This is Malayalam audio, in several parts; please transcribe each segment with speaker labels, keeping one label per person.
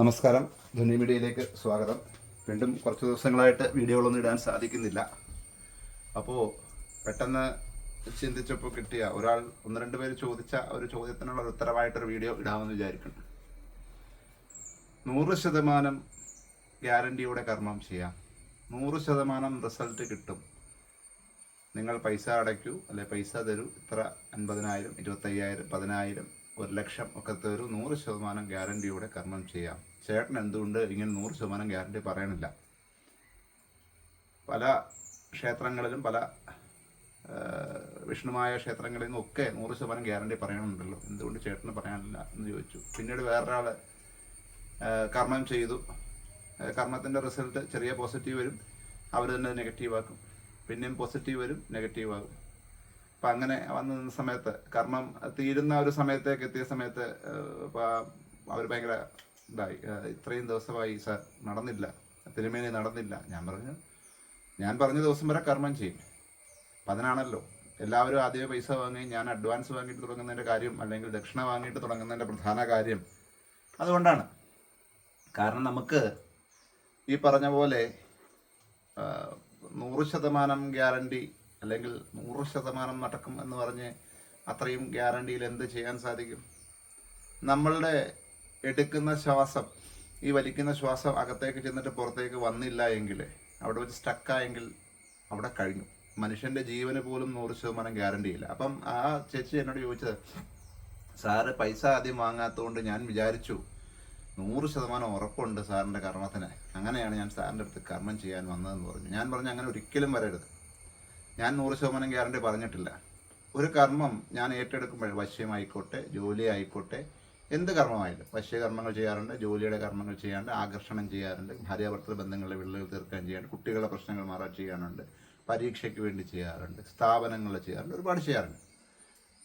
Speaker 1: നമസ്കാരം. ധ്വനി മീഡിയയിലേക്ക് സ്വാഗതം. വീണ്ടും കുറച്ച് ദിവസങ്ങളായിട്ട് വീഡിയോകളൊന്നും ഇടാൻ സാധിക്കുന്നില്ല. അപ്പോൾ പെട്ടെന്ന് ചിന്തിച്ചപ്പോൾ കിട്ടിയ ഒരാൾ ഒന്ന് രണ്ട് പേര് ചോദിച്ച ഒരു ചോദ്യത്തിനുള്ള ഒരു ഉത്തരവായിട്ടൊരു വീഡിയോ ഇടാമെന്ന് വിചാരിക്കുന്നു. നൂറ് ശതമാനം ഗ്യാരണ്ടിയോടെ കർമ്മം ചെയ്യാം. നൂറ് ശതമാനം റിസൾട്ട് കിട്ടും. നിങ്ങൾ പൈസ അടയ്ക്കൂ അല്ലെ പൈസ തരൂ. ഇത്ര അൻപതിനായിരം ഇരുപത്തയ്യായിരം പതിനായിരം ഒരു ലക്ഷം ഒക്കെ തരൂ. നൂറ് ശതമാനം ഗ്യാരണ്ടിയോടെ കർമ്മം ചെയ്യാം. ചേട്ടൻ എന്തുകൊണ്ട് ഇങ്ങനെ നൂറ് ശതമാനം ഗ്യാരണ്ടി പറയണില്ല? പല ക്ഷേത്രങ്ങളിലും പല വിഷ്ണുമായ ക്ഷേത്രങ്ങളിൽ ഒക്കെ നൂറ് ശതമാനം ഗ്യാരണ്ടി പറയണമുണ്ടല്ലോ എന്തുകൊണ്ട് ചേട്ടന് പറയാനില്ല എന്ന് ചോദിച്ചു. പിന്നീട് വേറൊരാൾ കർമ്മം ചെയ്തു. കർമ്മത്തിന്റെ റിസൾട്ട് ചെറിയ പോസിറ്റീവ് വരും. അവർ തന്നെ നെഗറ്റീവ് ആക്കും. പിന്നെയും പോസിറ്റീവ് വരും നെഗറ്റീവ് ആകും. അപ്പം അങ്ങനെ വന്നു സമയത്ത് കർമ്മം തീരുന്ന ഒരു സമയത്തേക്ക് എത്തിയ സമയത്ത് അവർ ഭയങ്കര ഇതായി. ഇത്രയും ദിവസമായി സർ നടന്നില്ല. തിരുമേനി നടന്നില്ല. ഞാൻ പറഞ്ഞു ഞാൻ പറഞ്ഞ ദിവസം വരെ കർമ്മം ചെയ്യും. അതിനാണല്ലോ. എല്ലാവരും ആദ്യമേ പൈസ വാങ്ങി ഞാൻ അഡ്വാൻസ് വാങ്ങിയിട്ട് തുടങ്ങുന്നതിന്റെ കാര്യം അല്ലെങ്കിൽ ദക്ഷിണ വാങ്ങിയിട്ട് തുടങ്ങുന്നതിന്റെ പ്രധാന കാര്യം അതുകൊണ്ടാണ്. കാരണം നമുക്ക് ഈ പറഞ്ഞ പോലെ നൂറ് ശതമാനം ഗ്യാരണ്ടി അല്ലെങ്കിൽ നൂറ് ശതമാനം നടക്കും എന്ന് പറഞ്ഞ് അത്രയും ഗ്യാരണ്ടിയിൽ എന്ത് ചെയ്യാൻ സാധിക്കും? നമ്മളുടെ എടുക്കുന്ന ശ്വാസം ഈ വലിക്കുന്ന ശ്വാസം അകത്തേക്ക് ചെന്നിട്ട് പുറത്തേക്ക് വന്നില്ല എങ്കിൽ അവിടെ വെച്ച് സ്റ്റക്കായെങ്കിൽ അവിടെ കഴിഞ്ഞു. മനുഷ്യന്റെ ജീവന് പോലും നൂറ് ശതമാനം ഗ്യാരണ്ടി ഇല്ല. അപ്പം ആ ചേച്ചി എന്നോട് ചോദിച്ചത് സാറ് പൈസ ആദ്യം വാങ്ങാത്തതുകൊണ്ട് ഞാൻ വിചാരിച്ചു നൂറ് ശതമാനം ഉറപ്പുണ്ട് സാറിന്റെ കർമ്മത്തിന്. അങ്ങനെയാണ് ഞാൻ സാറിന്റെ അടുത്ത് കർമ്മം ചെയ്യാൻ വന്നതെന്ന് പറഞ്ഞു. ഞാൻ പറഞ്ഞു അങ്ങനെ ഒരിക്കലും വരരുത്. ഞാൻ നൂറ് ശതമാനം ഗ്യാരണ്ടി പറഞ്ഞിട്ടില്ല. ഒരു കർമ്മം ഞാൻ ഏറ്റെടുക്കുമ്പോൾ വശ്യമായിക്കോട്ടെ ജോലി ആയിക്കോട്ടെ എന്ത് കർമ്മമായാലും. വശ്യകർമ്മങ്ങൾ ചെയ്യാറുണ്ട് ജോലിയുടെ കർമ്മങ്ങൾ ചെയ്യാറുണ്ട് ആകർഷണം ചെയ്യാറുണ്ട് ഭാര്യാഭർത്തൃ ബന്ധങ്ങളെ വിള്ളൽ തീർക്കാൻ ചെയ്യാറുണ്ട് കുട്ടികളുടെ പ്രശ്നങ്ങൾ മാറാൻ ചെയ്യാറുണ്ട് പരീക്ഷയ്ക്ക് വേണ്ടി ചെയ്യാറുണ്ട് സ്ഥാപനങ്ങൾ ചെയ്യാറുണ്ട് ഒരുപാട് ചെയ്യാറുണ്ട്.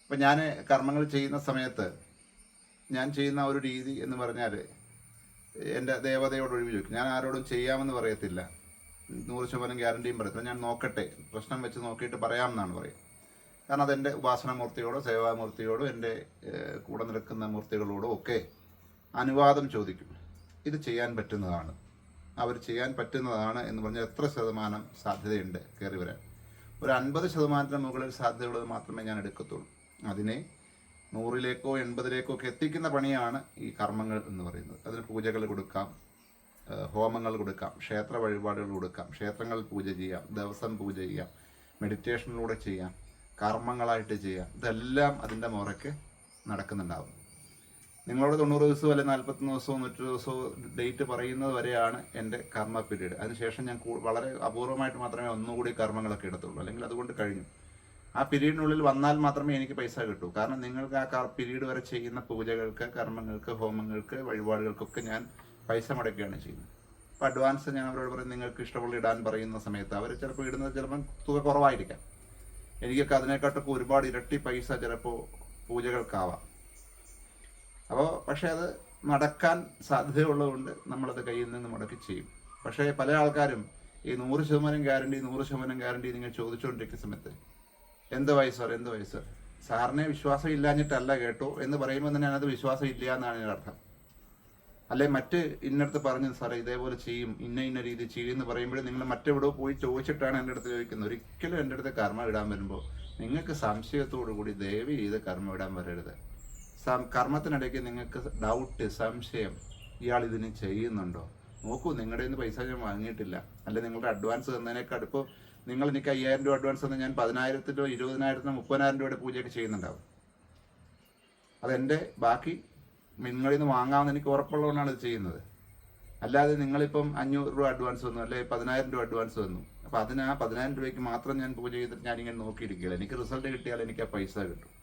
Speaker 1: അപ്പം ഞാൻ കർമ്മങ്ങൾ ചെയ്യുന്ന സമയത്ത് ഞാൻ ചെയ്യുന്ന ഒരു രീതി എന്ന് പറഞ്ഞാൽ എന്റെ ദേവതയോട് ഒഴിവ് ചോദിക്കും. ഞാൻ ആരോടും ചെയ്യാമെന്ന് പറയത്തില്ല. നൂറ് ശതമാനം ഗ്യാരണ്ടിയും പറയത്തില്ല. ഞാൻ നോക്കട്ടെ പ്രശ്നം വെച്ച് നോക്കിയിട്ട് പറയാമെന്നാണ് പറയും കാരണം അതെന്റെ ഉപാസനമൂർത്തിയോടോ സേവാമൂർത്തിയോടോ എന്റെ കൂടെ നിൽക്കുന്ന മൂർത്തികളോടോ ഒക്കെ അനുവാദം ചോദിക്കും. ഇത് ചെയ്യാൻ പറ്റുന്നതാണ്. അവർ ചെയ്യാൻ പറ്റുന്നതാണ് എന്ന് പറഞ്ഞാൽ എത്ര ശതമാനം സാധ്യതയുണ്ട് കയറി വരാൻ. ഒരു അൻപത് ശതമാനത്തിന് മുകളിൽ സാധ്യതയുള്ളത് മാത്രമേ ഞാൻ എടുക്കത്തുള്ളൂ. അതിനെ നൂറിലേക്കോ എൺപതിലേക്കോ ഒക്കെ എത്തിക്കുന്ന പണിയാണ് ഈ കർമ്മങ്ങൾ എന്ന് പറയുന്നത്. അതിന് പൂജകൾ കൊടുക്കാം ഹോമങ്ങൾ കൊടുക്കാം ക്ഷേത്ര വഴിപാടുകൾ കൊടുക്കാം ക്ഷേത്രങ്ങളിൽ പൂജ ചെയ്യാം ദിവസം പൂജ ചെയ്യാം മെഡിറ്റേഷനിലൂടെ ചെയ്യാം. കർമ്മങ്ങളായിട്ട് ചെയ്യുക. ഇതെല്ലാം അതിന്റെ മുറയ്ക്ക് നടക്കുന്നുണ്ടാവും. നിങ്ങളോട് തൊണ്ണൂറ് ദിവസവും അല്ലെങ്കിൽ നാൽപ്പത്തൊന്ന് ദിവസവും നൂറ്റി ദിവസവും ഡേറ്റ് പറയുന്നത് വരെയാണ് എന്റെ കർമ്മ പീരീഡ്. അതിനുശേഷം ഞാൻ വളരെ അപൂർവമായിട്ട് മാത്രമേ ഒന്നുകൂടി കർമ്മങ്ങളൊക്കെ എടുത്തുള്ളൂ. അല്ലെങ്കിൽ അതുകൊണ്ട് കഴിഞ്ഞു. ആ പീരീഡിനുള്ളിൽ വന്നാൽ മാത്രമേ എനിക്ക് പൈസ കിട്ടൂ. കാരണം നിങ്ങൾക്ക് ആ പീരീഡ് വരെ ചെയ്യുന്ന പൂജകൾക്ക് കർമ്മങ്ങൾക്ക് ഹോമങ്ങൾക്ക് വഴിപാടുകൾക്കൊക്കെ ഞാൻ പൈസ മുടക്കുകയാണ് ചെയ്യുന്നത്. അപ്പോൾ അഡ്വാൻസ് ഞാൻ അവരോട് പറയും നിങ്ങൾക്ക് ഇഷ്ടമുള്ള ഇടാൻ പറയുന്ന സമയത്ത്. അവർ ചിലപ്പോൾ ഇടുന്നത് ചിലപ്പം തുക കുറവായിരിക്കാം. എനിക്കൊക്കെ അതിനെക്കാട്ടൊക്കെ ഒരുപാട് ഇരട്ടി പൈസ ചിലപ്പോൾ പൂജകൾക്കാവാം. അപ്പോൾ പക്ഷേ അത് നടക്കാൻ സാധ്യതയുള്ളതുകൊണ്ട് നമ്മളത് കയ്യിൽ നിന്ന് മുടക്കി ചെയ്യും. പക്ഷേ പല ആൾക്കാരും ഈ നൂറ് ശതമാനം ഗ്യാരണ്ടി നൂറ് ശതമാനം ഗ്യാരണ്ടി നിങ്ങൾ ചോദിച്ചുകൊണ്ടിരിക്കുന്ന സമയത്ത് എന്ത് വയസ്സർ എന്ത് വയസ്സോ സാറിനെ വിശ്വാസം ഇല്ലാഞ്ഞിട്ടല്ല കേട്ടോ എന്ന് പറയുമ്പോൾ തന്നെ അതിനകത്ത് വിശ്വാസം ഇല്ല എന്നാണ് അർത്ഥം അല്ലെ മറ്റ് ഇന്നടുത്ത് പറഞ്ഞു സാറേ ഇതേപോലെ ചെയ്യും ഇന്ന ഇന്ന രീതി ചെയ്യും എന്ന് പറയുമ്പോഴേ നിങ്ങൾ മറ്റെവിടെയോ പോയി ചോദിച്ചിട്ടാണ് എന്റെ അടുത്ത് ചോദിക്കുന്നത്. ഒരിക്കലും എന്റെ അടുത്ത് കർമ്മ ഇടാൻ വരുമ്പോൾ നിങ്ങൾക്ക് സംശയത്തോടു കൂടി ദയവ് ചെയ്ത് കർമ്മ ഇടാൻ വരരുത്. കർമ്മത്തിനിടയ്ക്ക് നിങ്ങൾക്ക് ഡൗട്ട് സംശയം ഇയാൾ ഇതിന് ചെയ്യുന്നുണ്ടോ? നോക്കൂ നിങ്ങളുടെ നിന്ന് പൈസ ഞാൻ വാങ്ങിയിട്ടില്ല. അല്ലെ നിങ്ങളുടെ അഡ്വാൻസ് തന്നതിനേക്കാൾ ഇപ്പോൾ നിങ്ങൾ എനിക്ക് അയ്യായിരം രൂപ അഡ്വാൻസ് തന്നെ ഞാൻ പതിനായിരത്തിലോ ഇരുപതിനായിരത്തിനോ മുപ്പതിനായിരം രൂപയുടെ പൂജയൊക്കെ ചെയ്യുന്നുണ്ടാവും. അതെന്റെ ബാക്കി നിങ്ങളിൽ നിന്ന് വാങ്ങാമെന്ന് എനിക്ക് ഉറപ്പുള്ളതുകൊണ്ടാണ് ഇത് ചെയ്യുന്നത്. അല്ലാതെ നിങ്ങളിപ്പം അഞ്ഞൂറ് രൂപ അഡ്വാൻസ് വന്നു അല്ലെ പതിനായിരം രൂപ അഡ്വാൻസ് വന്നു. അപ്പം അതിന് ആ പതിനായിരം രൂപയ്ക്ക് മാത്രം ഞാൻ പൂജ ചെയ്തിട്ട് ഞാനിങ്ങനെ നോക്കിയിരിക്കുകയില്ല? എനിക്ക് റിസൾട്ട് കിട്ടിയാൽ എനിക്ക് ആ പൈസ കിട്ടും.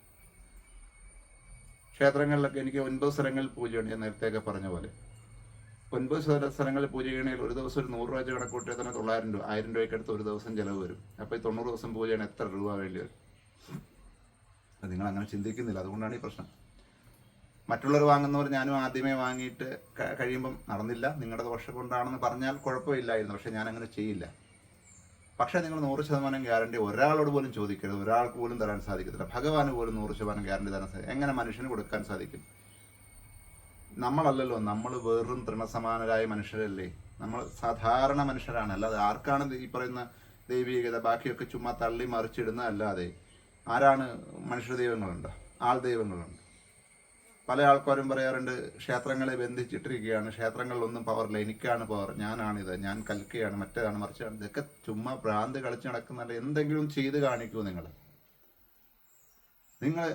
Speaker 1: ക്ഷേത്രങ്ങളിലൊക്കെ എനിക്ക് ഒൻപത് സ്ഥലങ്ങളിൽ പൂജയുണ്ട് ഞാൻ നേരത്തെയൊക്കെ പറഞ്ഞ പോലെ. ഒൻപത് സ്ഥല- സ്ഥലങ്ങളിൽ പൂജ ചെയ്യണമെങ്കിൽ ഒരു ദിവസം ഒരു നൂറ് രൂപ വെച്ച് കണക്കൂട്ടിയാൽ തന്നെ തൊള്ളായിരം രൂപ ആയിരം രൂപയ്ക്ക് അടുത്ത് ഒരു ദിവസം ചിലവ് വരും. അപ്പോൾ ഈ തൊണ്ണൂറ് ദിവസം പൂജ ചെയ്യണം എത്ര രൂപ വേണ്ടി വരും? നിങ്ങൾ അങ്ങനെ ചിന്തിക്കുന്നില്ല അതുകൊണ്ടാണ് ഈ പ്രശ്നം. മറ്റുള്ളവർ വാങ്ങുന്നവർ ഞാനും ആദ്യമേ വാങ്ങിയിട്ട് കഴിയുമ്പം നടന്നില്ല. നിങ്ങളുടെ ദോഷം കൊണ്ടാണെന്ന് പറഞ്ഞാൽ കുഴപ്പമില്ലായിരുന്നു. പക്ഷേ ഞാൻ അങ്ങനെ ചെയ്യില്ല. പക്ഷേ നിങ്ങൾ നൂറ് ശതമാനം ഗ്യാരണ്ടി ഒരാളോട് പോലും ചോദിക്കരുത്. ഒരാൾക്ക് പോലും തരാൻ സാധിക്കത്തില്ല. ഭഗവാന് പോലും നൂറ് ശതമാനം ഗ്യാരണ്ടി തരാൻ സാധിക്കും എങ്ങനെ മനുഷ്യന് കൊടുക്കാൻ സാധിക്കും? നമ്മളല്ലല്ലോ. നമ്മൾ വെറും തൃണസമാനരായ മനുഷ്യരല്ലേ. നമ്മൾ സാധാരണ മനുഷ്യരാണ്. അല്ലാതെ ആർക്കാണ് ഈ പറയുന്ന ദൈവീകത? ബാക്കിയൊക്കെ ചുമ്മാ തള്ളി മറിച്ചിടുന്ന അല്ലാതെ ആരാണ് മനുഷ്യ ദൈവങ്ങളുണ്ട് ആൾ ദൈവങ്ങളുണ്ട് പല ആൾക്കാരും പറയാറുണ്ട് ക്ഷേത്രങ്ങളെ ബന്ധിച്ചിട്ടിരിക്കുകയാണ് ക്ഷേത്രങ്ങളിലൊന്നും പവറില്ല എനിക്കാണ് പവർ ഞാനാണിത്. ഞാൻ കൽക്കുകയാണ് മറ്റേതാണ് മറിച്ചാണ്. ഇതൊക്കെ ചുമ്മാ ഭ്രാന്ത് കളിച്ച് നടക്കുന്നുണ്ട് എന്തെങ്കിലും ചെയ്ത് കാണിക്കൂ നിങ്ങൾ നിങ്ങൾ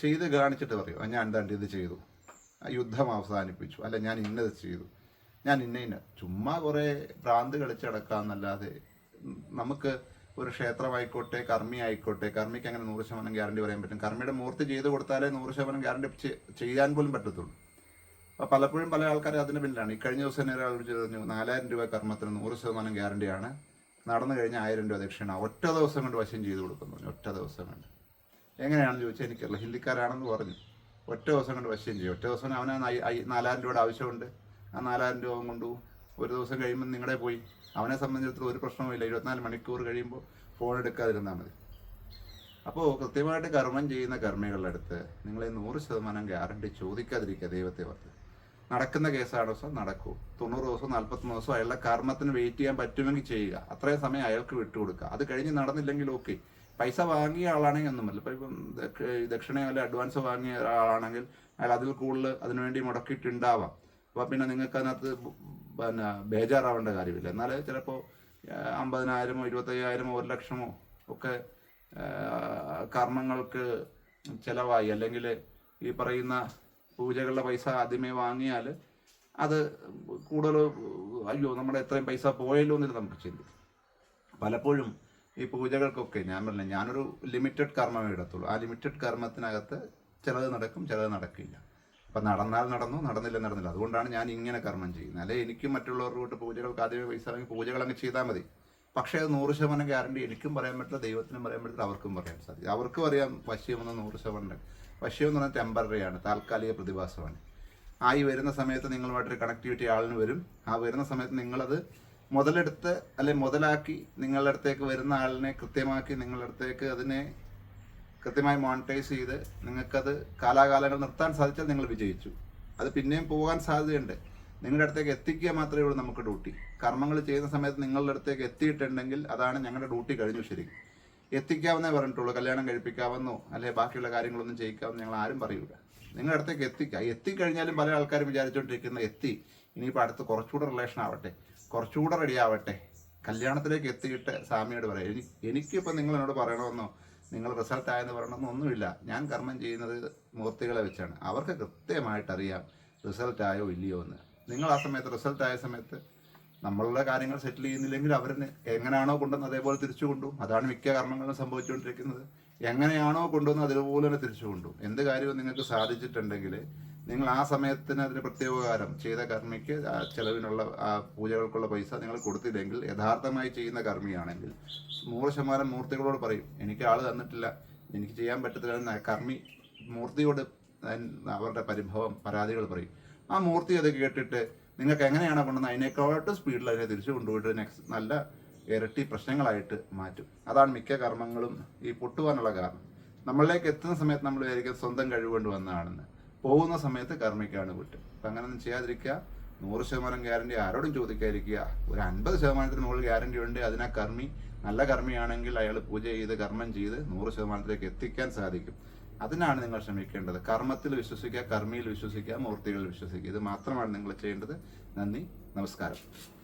Speaker 1: ചെയ്ത് കാണിച്ചിട്ട് പറയൂ. ഞാൻ എന്താണ്ട് ഇത് ചെയ്തു. യുദ്ധം അവസാനിപ്പിച്ചു. അല്ല ഞാൻ ഇന്നത് ചെയ്തു. ഞാൻ ഇന്ന ഇന്ന. ചുമ്മാ കുറേ ഭ്രാന്ത് കളിച്ച് നടക്കാമെന്നല്ലാതെ നമുക്ക് ഒരു ക്ഷേത്രമായിക്കോട്ടെ കർമ്മി ആയിക്കോട്ടെ കർമ്മിക്ക് അങ്ങനെ നൂറ് ശതമാനം ഗ്യാരണ്ടി പറയാൻ പറ്റും. കർമ്മിയുടെ മൂർത്തി ചെയ്ത് കൊടുത്താലേ നൂറ് ശതമാനം ഗ്യാരണ്ടി ചെയ്യാൻ പോലും പറ്റത്തുള്ളൂ. അപ്പോൾ പലപ്പോഴും പല ആൾക്കാരും അതിന് പിന്നിലാണ്. ഈ കഴിഞ്ഞ ദിവസം തന്നെ ഒരാൾ പറഞ്ഞു നാലായിരം രൂപ കർമ്മത്തിന് നൂറ് ശതമാനം ഗ്യാരണ്ടിയാണ്. നടന്നു കഴിഞ്ഞാൽ ആയിരം രൂപ ദക്ഷിണ. ഒറ്റ ദിവസം കൊണ്ട് വശം ചെയ്ത് കൊടുക്കുന്നു ഒറ്റ ദിവസം കൊണ്ട്. എങ്ങനെയാണെന്ന് ചോദിച്ചാൽ എനിക്കറിയില്ല. ഹിന്ദിക്കാരാണെന്ന് പറഞ്ഞു. ഒറ്റ ദിവസം കൊണ്ട് വശം ചെയ്യും. ഒറ്റ ദിവസം അവന് നാലായിരം രൂപയുടെ ആവശ്യമുണ്ട്. ആ നാലായിരം രൂപ കൊണ്ടു ഒരു ദിവസം കഴിയുമ്പോൾ നിങ്ങളുടെ പോയി. അവനെ സംബന്ധിച്ചിടത്തോളം ഒരു പ്രശ്നവുമില്ല. ഇരുപത്തിനാല് മണിക്കൂർ കഴിയുമ്പോൾ ഫോൺ എടുക്കാതിരുന്നാൽ മതി. അപ്പോൾ കൃത്യമായിട്ട് കർമ്മം ചെയ്യുന്ന കർമ്മികളുടെ അടുത്ത് നിങ്ങളെ നൂറ് ശതമാനം ഗ്യാരണ്ടി ചോദിക്കാതിരിക്കുക ദൈവത്തെ ഓർത്ത്. നടക്കുന്ന കേസാണോ ദിവസം നടക്കൂ. തൊണ്ണൂറ് ദിവസം നാൽപ്പത്തൊന്ന് ദിവസം അയാളുടെ കർമ്മത്തിന് വെയിറ്റ് ചെയ്യാൻ പറ്റുമെങ്കിൽ ചെയ്യുക. അത്രയും സമയം അയാൾക്ക് വിട്ടുകൊടുക്കുക. അത് കഴിഞ്ഞ് നടന്നില്ലെങ്കിൽ ഓക്കെ പൈസ വാങ്ങിയ ആളാണെങ്കിൽ ഒന്നുമല്ല ഇപ്പം ഇപ്പം ദക്ഷിണ അല്ലെ അഡ്വാൻസ് വാങ്ങിയ ഒരാളാണെങ്കിൽ അയാൾ അതിൽ കൂടുതൽ അതിനുവേണ്ടി മുടക്കിയിട്ടുണ്ടാവാം. അപ്പോൾ പിന്നെ നിങ്ങൾക്ക് അതിനകത്ത് പിന്നെ ബേജാറാവേണ്ട കാര്യമില്ല. എന്നാൽ ചിലപ്പോൾ അമ്പതിനായിരമോ ഇരുപത്തയ്യായിരമോ ഒരു ലക്ഷമോ ഒക്കെ കർമ്മങ്ങൾക്ക് ചിലവായി. അല്ലെങ്കിൽ ഈ പറയുന്ന പൂജകളുടെ പൈസ ആദ്യമേ വാങ്ങിയാൽ അത് കൂടുതൽ അയ്യോ നമ്മുടെ എത്രയും പൈസ പോയല്ലോ എന്നിട്ട് നമുക്ക് ചിന്തിക്കും പലപ്പോഴും ഈ പൂജകൾക്കൊക്കെ ഞാൻ പറഞ്ഞില്ല ഞാനൊരു ലിമിറ്റഡ് കർമ്മമേ ഇടത്തുള്ളൂ. ആ ലിമിറ്റഡ് കർമ്മത്തിനകത്ത് ചിലത് നടക്കും ചിലത് നടക്കില്ല. അപ്പം നടന്നാൽ നടന്നു നടന്നില്ല നടന്നില്ല. അതുകൊണ്ടാണ് ഞാൻ ഇങ്ങനെ കർമ്മം ചെയ്യുന്നത്. അല്ലെ എനിക്കും മറ്റുള്ളവരുടെ കൂട്ട് പൂജകൾക്ക് ആദ്യമേ പൈസ വാങ്ങി പൂജകൾ അങ്ങ് ചെയ്താൽ മതി. പക്ഷേ അത് നൂറ് ശതമാനം ഗ്യാരണ്ടി എനിക്കും പറയാൻ പറ്റില്ല ദൈവത്തിനും പറയാൻ പറ്റില്ല അവർക്കും പറയാൻ സാധിക്കും. അവർക്കും അറിയാം വശ്യമെന്ന് നൂറ് ശതമാനം. വശ്യം എന്ന് പറഞ്ഞാൽ ടെമ്പററി ആണ് താൽക്കാലിക പ്രതിഭാസമാണ്. ആയി വരുന്ന സമയത്ത് നിങ്ങളുമായിട്ടൊരു കണക്ടിവിറ്റി ആളിന് വരും. ആ വരുന്ന സമയത്ത് നിങ്ങളത് മുതലെടുത്ത് അല്ലെ മുതലാക്കി നിങ്ങളുടെ അടുത്തേക്ക് വരുന്ന ആളിനെ കൃത്യമാക്കി നിങ്ങളുടെ അടുത്തേക്ക് അതിനെ കൃത്യമായി മോണിറ്റൈസ് ചെയ്ത് നിങ്ങൾക്കത് കാലാകാലങ്ങൾ നിർത്താൻ സാധിച്ചാൽ നിങ്ങൾ വിജയിച്ചു. അത് പിന്നെയും പോകാൻ സാധ്യതയുണ്ട്. നിങ്ങളുടെ അടുത്തേക്ക് എത്തിക്കുക മാത്രമേ ഉള്ളൂ നമുക്ക് ഡ്യൂട്ടി. കർമ്മങ്ങൾ ചെയ്യുന്ന സമയത്ത് നിങ്ങളുടെ അടുത്തേക്ക് എത്തിയിട്ടുണ്ടെങ്കിൽ അതാണ് ഞങ്ങളുടെ ഡ്യൂട്ടി കഴിഞ്ഞു ശരിക്കും എത്തിക്കാവുന്നേ പറഞ്ഞിട്ടുള്ളൂ. കല്യാണം കഴിപ്പിക്കാമെന്നോ അല്ലെങ്കിൽ ബാക്കിയുള്ള കാര്യങ്ങളൊന്നും ചെയ്യിക്കാമെന്ന് ഞങ്ങൾ ആരും പറയൂല. നിങ്ങളുടെ അടുത്തേക്ക് എത്തിക്കുക. എത്തിക്കഴിഞ്ഞാലും പല ആൾക്കാരും വിചാരിച്ചുകൊണ്ടിരിക്കുന്ന എത്തി. ഇനിയിപ്പോൾ അടുത്ത് കുറച്ചുകൂടെ റിലേഷൻ ആവട്ടെ. കുറച്ചുകൂടെ റെഡി ആവട്ടെ. കല്യാണത്തിലേക്ക് എത്തിയിട്ട് സ്വാമിയോട് പറയാം. എനി എനിക്കിപ്പോൾ നിങ്ങൾ എന്നോട് പറയണമെന്നോ നിങ്ങൾ റിസൾട്ട് ആയെന്ന് പറയണമെന്നോ ഒന്നുമില്ല. ഞാൻ കർമ്മം ചെയ്യുന്നത് മൂർത്തികളെ വെച്ചാണ്. അവർക്ക് കൃത്യമായിട്ട് അറിയാം റിസൾട്ട് ആയോ ഇല്ലയോ എന്ന്. നിങ്ങൾ ആ സമയത്ത് റിസൾട്ട് ആയ സമയത്ത് നമ്മളുടെ കാര്യങ്ങൾ സെറ്റിൽ ചെയ്യുന്നില്ലെങ്കിൽ അവരിന് എങ്ങനെയാണോ കൊണ്ടുവന്ന് അതേപോലെ തിരിച്ചു കൊണ്ടു അതാണ് മിക്ക കർമ്മങ്ങളും സംഭവിച്ചുകൊണ്ടിരിക്കുന്നത്. എങ്ങനെയാണോ കൊണ്ടുവന്ന് അതേപോലെ തന്നെ തിരിച്ചു കൊണ്ടു എന്ത് കാര്യവും നിങ്ങൾക്ക് സാധിച്ചിട്ടുണ്ടെങ്കിൽ നിങ്ങൾ ആ സമയത്തിന് അതിന് പ്രത്യേകകാരം ചെയ്ത കർമ്മിക്ക് ചെലവിനുള്ള ആ പൂജകൾക്കുള്ള പൈസ നിങ്ങൾ കൊടുത്തില്ലെങ്കിൽ യഥാർത്ഥമായി ചെയ്യുന്ന കർമ്മിയാണെങ്കിൽ നൂറ് ശതമാനം മൂർത്തികളോട് പറയും എനിക്ക് ആൾ തന്നിട്ടില്ല എനിക്ക് ചെയ്യാൻ പറ്റത്തില്ല എന്ന കർമ്മി മൂർത്തിയോട് അവരുടെ പരിഭവം പരാതികൾ പറയും. ആ മൂർത്തി അത് കേട്ടിട്ട് നിങ്ങൾക്ക് എങ്ങനെയാണ് കൊണ്ടുവന്നത് അതിനേക്കാളും സ്പീഡിൽ അതിനെ തിരിച്ചു കൊണ്ടുപോയിട്ട് നെക്സ്റ്റ് നല്ല ഇരട്ടി പ്രശ്നങ്ങളായിട്ട് മാറ്റും. അതാണ് മിക്ക കർമ്മങ്ങളും ഈ പൊട്ടുവാനുള്ള കാരണം. നമ്മളിലേക്ക് എത്തുന്ന സമയത്ത് നമ്മൾ വിചാരിക്കും സ്വന്തം കഴിവ് കൊണ്ട് വന്നതാണെന്ന്. പോകുന്ന സമയത്ത് കർമ്മിക്കാണ് വിട്ട്. അപ്പം അങ്ങനെയൊന്നും ചെയ്യാതിരിക്കുക. നൂറ് ശതമാനം ഗ്യാരണ്ടി ആരോടും ചോദിക്കാതിരിക്കുക. ഒരു അൻപത് ശതമാനത്തിന് മുകളിൽ ഗ്യാരണ്ടി ഉണ്ട്. അതിനാ കർമ്മി. നല്ല കർമ്മിയാണെങ്കിൽ അയാൾ പൂജ ചെയ്ത് കർമ്മം ചെയ്ത് നൂറ് ശതമാനത്തിലേക്ക് എത്തിക്കാൻ സാധിക്കും. അതിനാണ് നിങ്ങൾ ശ്രമിക്കേണ്ടത്. കർമ്മത്തിൽ വിശ്വസിക്കുക കർമ്മിയിൽ വിശ്വസിക്കുക മൂർത്തികളിൽ വിശ്വസിക്കുക. ഇത് മാത്രമാണ് നിങ്ങൾ ചെയ്യേണ്ടത്. നന്ദി. നമസ്കാരം.